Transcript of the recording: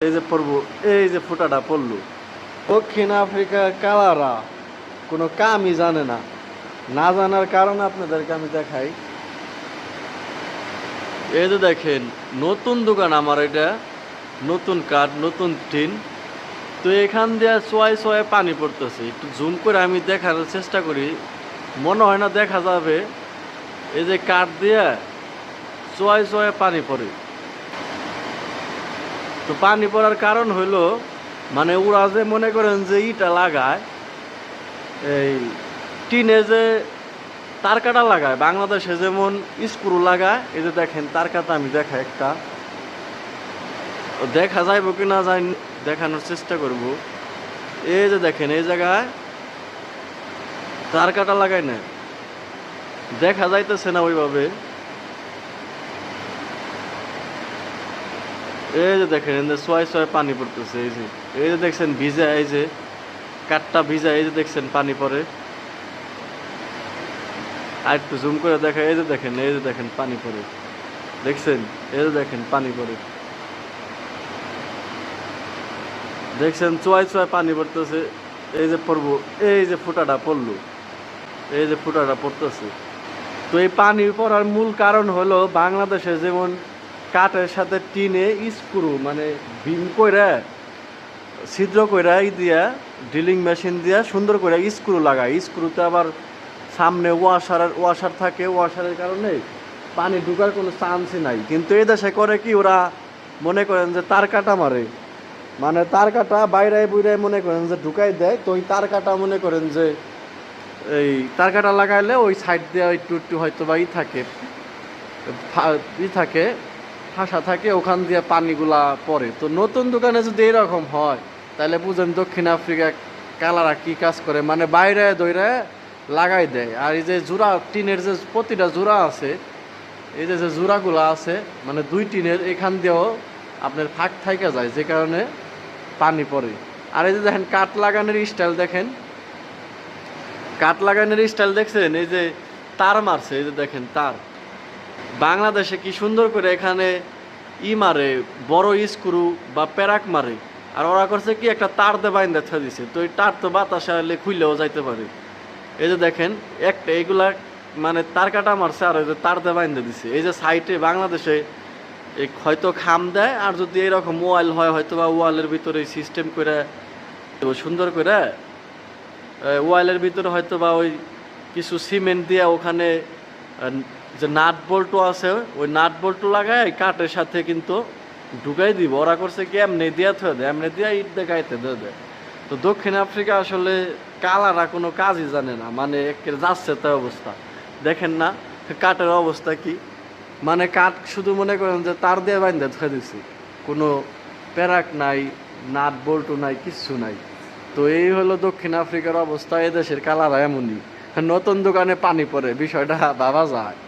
এই যে পড়ব, এই যে ফুটাটা পড়ল। দক্ষিণ আফ্রিকার কালারা, কোনো কামই জানে না। না জানার কারণে আপনাদেরকে আমি দেখাই। এই যে দেখেন, নতুন দোকান আমার এটা, নতুন কাঠ, নতুন টিন। তো এখান দিয়ে সোয়াই সোয়াই পানি পড়তেছে। একটু জুম করে আমি দেখার চেষ্টা করি। মনে হয় না দেখা যাবে। এই যে কাঠ দিয়ে সোয়াই সোয়াই পানি পড়ে। তো পানি পড়ার কারণ হইল মানে ওরা যে মনে করেন যে ইটা লাগায়, এই টিনে যে তার কাটা লাগায়, বাংলাদেশে যেমন স্ক্রু লাগায়, এই যে দেখেন তার কাটা আমি দেখা একটা। দেখা যাইব কি না যাই দেখানোর চেষ্টা করব। এই যে দেখেন, এই জায়গায় তার কাটা লাগায় না দেখা যাইতেছে না ওইভাবে। এই যে দেখেন এই যে সোয়াই সোয়াই পানি পড়তেছে এই যে এই যে দেখছেন ভিজা এই যে কাঠটা ভিজা এই যে দেখছেন পানি পড়ে আর একটু জুম করে দেখা এই যে দেখেন এই যে দেখেন পানি পড়ে দেখছেন এই যে দেখেন পানি পড়ে দেখছেন চোয়াই চোয়াই পানি পড়তেছে এই যে পড়ব এই যে ফুটাটা পড়ল এই যে ফুটাটা পড়তেছে তো এই পানি পড়ার মূল কারণ হলো বাংলাদেশে যেমন কাঠের সাথে টিনে স্ক্রু মানে বিম কইরা, ছিদ্র কইরা ই দিয়া ড্রিলিং মেশিন দিয়া সুন্দর করে স্ক্রু লাগায়। স্ক্রুতে আবার সামনে ওয়াশার ওয়াশার থাকে ওয়াশারের কারণে পানি ঢুকার কোনো চান্সই নাই। কিন্তু এই দেশে করে কি, ওরা মনে করেন যে তার কাটা মারে। মানে তার কাটা বাইরে বুইরে মনে করেন যে ঢুকাই দেয়, তো ওই তার কাটা মনে করেন যে এই তার কাটা লাগাইলে ওই সাইড দিয়ে একটু একটু হয়তো বা ই থাকে ই থাকে। ফাঁসা থাকে, ওখান দিয়ে পানিগুলা পড়ে। তো নতুন দোকানে যদি এরকম হয়, তাহলে বুঝেন দক্ষিণ আফ্রিকা কালারা কি কাজ করে? মানে বাইরে দইরে লাগাই দেয়। আর এই যে জোড়া টিনের যে প্রতিটা জোড়া আছে, এই যে যে জোড়াগুলো আছে মানে দুই টিনের এখান দিয়েও আপনার ফাঁক থাইকা যায়, যে কারণে পানি পড়ে। আর এই যে দেখেন, কাঠ লাগানোর স্টাইল দেখেন। কাঠ লাগানোর স্টাইল দেখছেন? এই যে তার মারছে, এই যে দেখেন তার। বাংলাদেশে কি সুন্দর করে এখানে ই মারে, বড় স্ক্রু বা প্যারাক মারে। আর ওরা করছে কি, একটা তার দিয়ে বাইন্দা থা দিছে। তো এই তার তো বাতাসে আলে খুললেও যাইতে পারে। এই যে দেখেন, একটা এইগুলা মানে তার কাটা মারছে আর ওই যে তার দিয়ে বাইন্দা দিছে। এই যে সাইটে বাংলাদেশে হয়তো খাম দেয়, আর যদি এরকম ওয়াল হয় হয়তো বা ওয়ালের ভিতরে সিস্টেম করে, সুন্দর করে ওয়ালের ভিতরে হয়তো বা ওই কিছু সিমেন্ট দিয়ে ওখানে যে নাট বল্টু আছে, ওই নাট বল্টু লাগায় কাঠের সাথে কিন্তু ঢুকাই দিব। ওরা করছে কি, এমনি দিয়া থয়ে দেয়, এমনি দিয়া ইট দেখাইতে দিয়ে দেয়। তো দক্ষিণ আফ্রিকা আসলে কালারা কোনো কাজই জানে না মানে একের যাচ্ছে তাই অবস্থা। দেখেন না, কাঠের অবস্থা কি? মানে কাঠ শুধু মনে করেন যে তার দিয়ে বাইন্দা ধুয়ে দিছি। কোনো প্যারাক নাই, নাট বল্টু নাই, কিচ্ছু নাই। তো এই হলো দক্ষিণ আফ্রিকার অবস্থা, এদেশের কালারা এমনই। নতুন দোকানে পানি পড়ে, বিষয়টা ভাবা যায়।